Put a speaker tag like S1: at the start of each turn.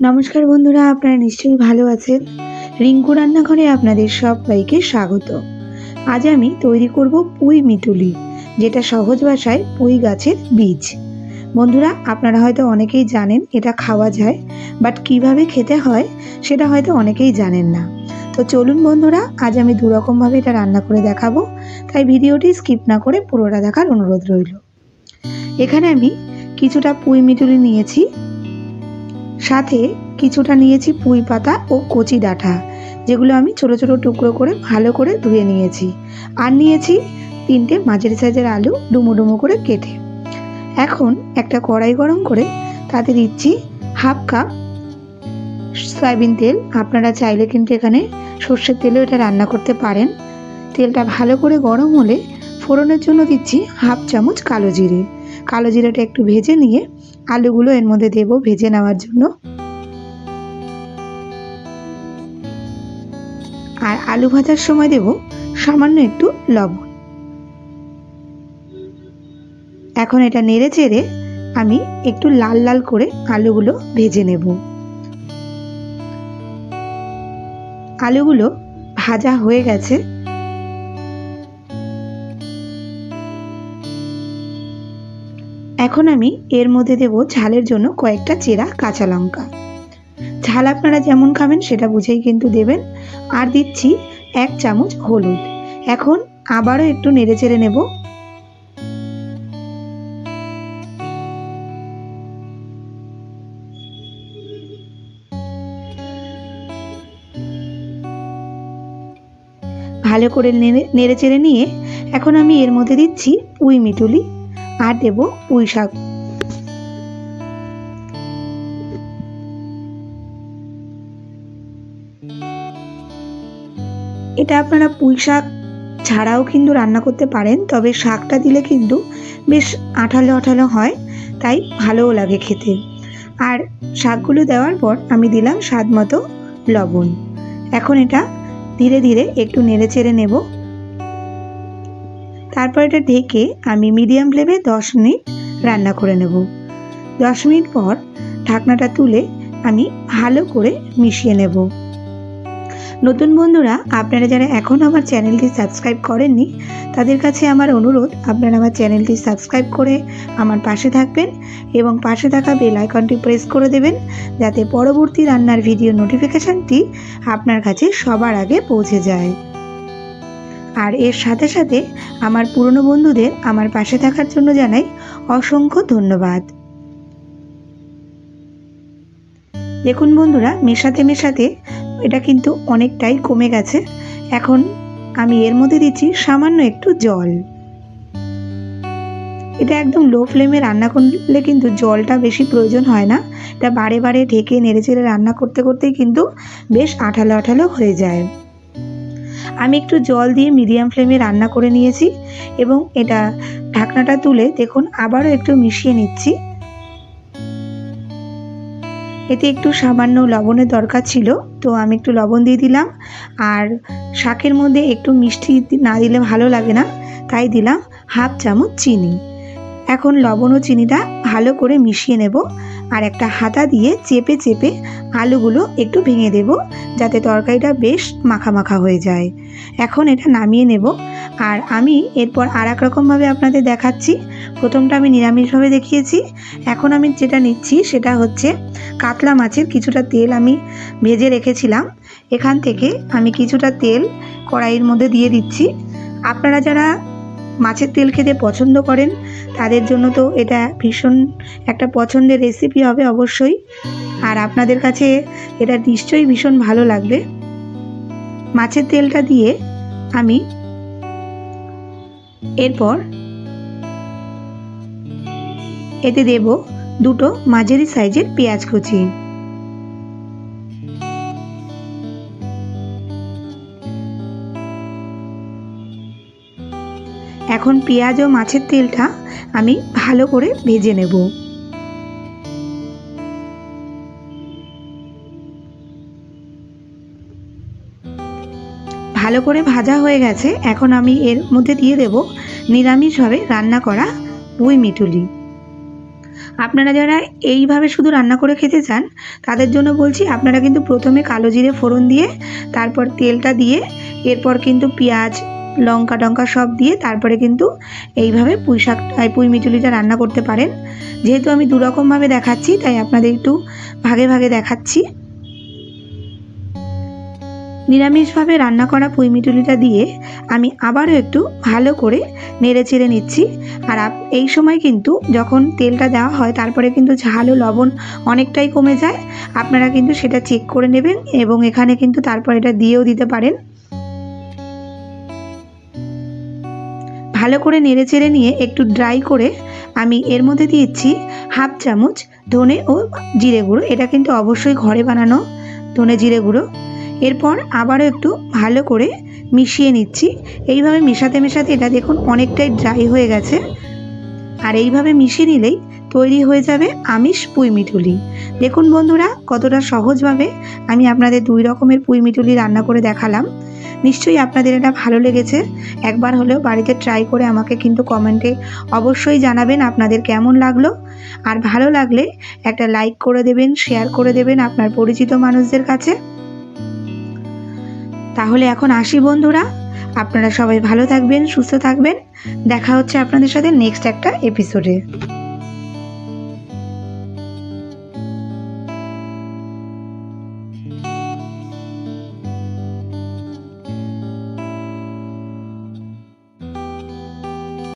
S1: নমস্কার বন্ধুরা, আপনারা নিশ্চয়ই ভালো আছেন। রিঙ্কু রান্নাঘরে আপনাদের সবাইকে স্বাগত। আজ আমি তৈরি করব পুঁই মিটুলি যেটা সহজ ভাষায় পুঁই গাছের বীজ। বন্ধুরা, আপনারা হয়তো অনেকেই জানেন এটা খাওয়া যায়, বাট কীভাবে খেতে হয় সেটা হয়তো অনেকেই জানেন না। তো চলুন বন্ধুরা, আজ আমি দুরকমভাবে এটা রান্না করে দেখাবো, তাই ভিডিওটি স্কিপ না করে পুরোটা দেখার অনুরোধ রইল। এখানে আমি কিছুটা পুঁই মিটুলি নিয়েছি সাথে কিছুটা নিয়েছি পুঁই পাতা ও কচি ডাঁটা, যেগুলো আমি ছোট ছোট টুকরো করে ভালো করে ধুয়ে নিয়েছি। আর নিয়েছি তিনটে মাঝারি সাইজের আলু ডুমো ডুমো করে কেটে। এখন একটা কড়াই গরম করে তাতে দিচ্ছি হাফ কাপ সয়াবিন তেল। আপনারা চাইলে কিন্তু এখানে সর্ষের তেলেও এটা রান্না করতে পারেন। তেলটা ভালো করে গরম হলে ফোড়নের জন্য দিচ্ছি হাফ চামচ কালো জিরে। কালো জিরাটা একটু ভেজে নিয়ে আলুগুলো এর মধ্যে দেব ভেজে নেওয়ার জন্য। আর আলু ভাজার সময় দেব সামান্য একটু লবণ। এখন এটা নেড়ে চেড়ে আমি একটু লাল লাল করে আলুগুলো ভেজে নেব। আলুগুলো ভাজা হয়ে গেছে। এখন আমি এর মধ্যে দেব ঝালের জন্য কয়েকটা চেরা কাঁচা লঙ্কা। ঝাল আপনারা যেমন খাবেন সেটা বুঝেই কিন্তু দেবেন। আর দিচ্ছি এক চামচ হলুদ। এখন আবারও একটু নেড়ে চেড়ে নেব। ভালো করে নেড়ে চেড়ে নিয়ে এখন আমি এর মধ্যে দিচ্ছি উই মিটুলি আর দেব পুঁই শাক। এটা আপনারা পুঁই শাক ছাড়াও কিন্তু রান্না করতে পারেন, তবে শাকটা দিলে কিন্তু বেশ আঠালো আঠালো হয়, তাই ভালোও লাগে খেতে। আর শাকগুলো দেওয়ার পর আমি দিলাম স্বাদ মতো লবণ। এখন এটা ধীরে ধীরে একটু নেড়ে চেড়ে নেব। তারপর এটা ঢেকে আমি মিডিয়াম ফ্লেমে দশ মিনিট রান্না করে নেব। দশ মিনিট পর ঢাকনাটা তুলে আমি ভালো করে মিশিয়ে নেব। নতুন বন্ধুরা, আপনারা যারা এখন আমার চ্যানেলটি সাবস্ক্রাইব করেননি, তাদের কাছে আমার অনুরোধ, আপনারা আমার চ্যানেলটি সাবস্ক্রাইব করে আমার পাশে থাকবেন এবং পাশে থাকা বেল আইকনটি প্রেস করে দেবেন, যাতে পরবর্তী রান্নার ভিডিও নোটিফিকেশানটি আপনার কাছে সবার আগে পৌঁছে যায়। আর এর সাথে সাথে আমার পুরনো বন্ধুদের আমার পাশে থাকার জন্য জানাই অসংখ্য ধন্যবাদ। দেখুন বন্ধুরা, মেশাতে মেশাতে এটা কিন্তু অনেকটাই কমে গেছে। এখন আমি এর মধ্যে দিচ্ছি সামান্য একটু জল। এটা একদম লো ফ্লেমে রান্না করলে কিন্তু জলটা বেশি প্রয়োজন হয় না। এটা বারে বারে ঢেকে নেড়ে চেড়ে রান্না করতে করতেই কিন্তু বেশ আঠালো আঠালো হয়ে যায়। আমি একটু জল দিয়ে মিডিয়াম ফ্লেমে রান্না করে নিয়েছি এবং এটা ঢাকনাটা তুলে দেখুন, আবারও একটু মিশিয়ে নিচ্ছি। এতে একটু সামান্য লবণের দরকার ছিল, তো আমি একটু লবণ দিয়ে দিলাম। আর শাকের মধ্যে একটু মিষ্টি না দিলে ভালো লাগে না, তাই দিলাম হাফ চামচ চিনি। এখন লবণ ও চিনিটা ভালো করে মিশিয়ে নেব। আর একটা হাতা দিয়ে চেপে চেপে আলুগুলো একটু ভেঙে দেব, যাতে তরকারিটা বেশ মাখা মাখা হয়ে যায়। এখন এটা নামিয়ে নেব। আর আমি এরপর আর এক রকমভাবে আপনাদের দেখাচ্ছি। প্রথমটা আমি নিরামিষভাবে দেখিয়েছি। এখন আমি যেটা নিচ্ছি সেটা হচ্ছে কাতলা মাছের কিছুটা তেল আমি ভেজে রেখেছিলাম। এখান থেকে আমি কিছুটা তেল কড়াইয়ের মধ্যে দিয়ে দিচ্ছি। আপনারা যারা মাছের তেল খেতে পছন্দ করেন, তাদের জন্য তো এটা ভীষণ একটা পছন্দের রেসিপি হবে অবশ্যই। আর আপনাদের কাছে এটা নিশ্চয়ই ভীষণ ভালো লাগবে। মাছের তেলটা দিয়ে আমি এরপর এতে দেব দুটো মাঝারি সাইজের পেঁয়াজ কুচি। এখন পেঁয়াজ ও মাছের তেলটা আমি ভালো করে ভেজে নেব। ভালো করে ভাজা হয়ে গেছে, এখন আমি এর মধ্যে দিয়ে দেব নিরামিষভাবে রান্না করা পুঁই মিটুলি। আপনারা যারা এইভাবে শুধু রান্না করে খেতে চান, তাদের জন্য বলছি আপনারা কিন্তু প্রথমে কালো জিরে ফোড়ন দিয়ে, তারপর তেলটা দিয়ে, এরপর কিন্তু পেঁয়াজ লঙ্কা টঙ্কা সব দিয়ে তারপরে কিন্তু এইভাবে পুঁই শাক পুঁই মিটুলিটা রান্না করতে পারেন। যেহেতু আমি দুরকমভাবে দেখাচ্ছি, তাই আপনাদের একটু ভাগে ভাগে দেখাচ্ছি। নিরামিষভাবে রান্না করা পুঁই মিটুলিটা দিয়ে আমি আবারও একটু ভালো করে নেড়ে চেড়ে নিচ্ছি। আর এই সময় কিন্তু যখন তেলটা দেওয়া হয়, তারপরে কিন্তু ঝাল ও লবণ অনেকটাই কমে যায়। আপনারা কিন্তু সেটা চেক করে নেবেন এবং এখানে কিন্তু তারপর এটা দিয়েও দিতে পারেন। ভালো করে নেড়ে চেড়ে নিয়ে একটু ড্রাই করে আমি এর মধ্যে দিয়েছি হাফ চামচ ধনে ও জিরে গুঁড়ো। এটা কিন্তু অবশ্যই ঘরে বানানো ধনে জিরে গুঁড়ো। এরপর আবারও একটু ভালো করে মিশিয়ে নিচ্ছি। এইভাবে মেশাতে মেশাতে এটা দেখুন অনেকটাই ড্রাই হয়ে গেছে। আর এইভাবে মিশিয়ে নিলেই তৈরি হয়ে যাবে আমিষ পুঁই মিঠুলি দেখুন বন্ধুরা কতটা সহজভাবে আমি আপনাদের দুই রকমের পুঁই মিঠুলি রান্না করে দেখালাম। নিশ্চয়ই আপনাদের এটা ভালো লেগেছে। একবার হলেও বাড়িতে ট্রাই করে আমাকে কিন্তু কমেন্টে অবশ্যই জানাবেন আপনাদের কেমন লাগল। আর ভালো লাগলে একটা লাইক করে দেবেন শেয়ার করে দেবেন আপনার পরিচিত মানুষদের কাছে। তাহলে এখন আসি বন্ধুরা। আপনারা সবাই ভালো থাকবেন, সুস্থ থাকবেন। দেখা হচ্ছে আপনাদের সাথে নেক্সট একটা এপিসোডে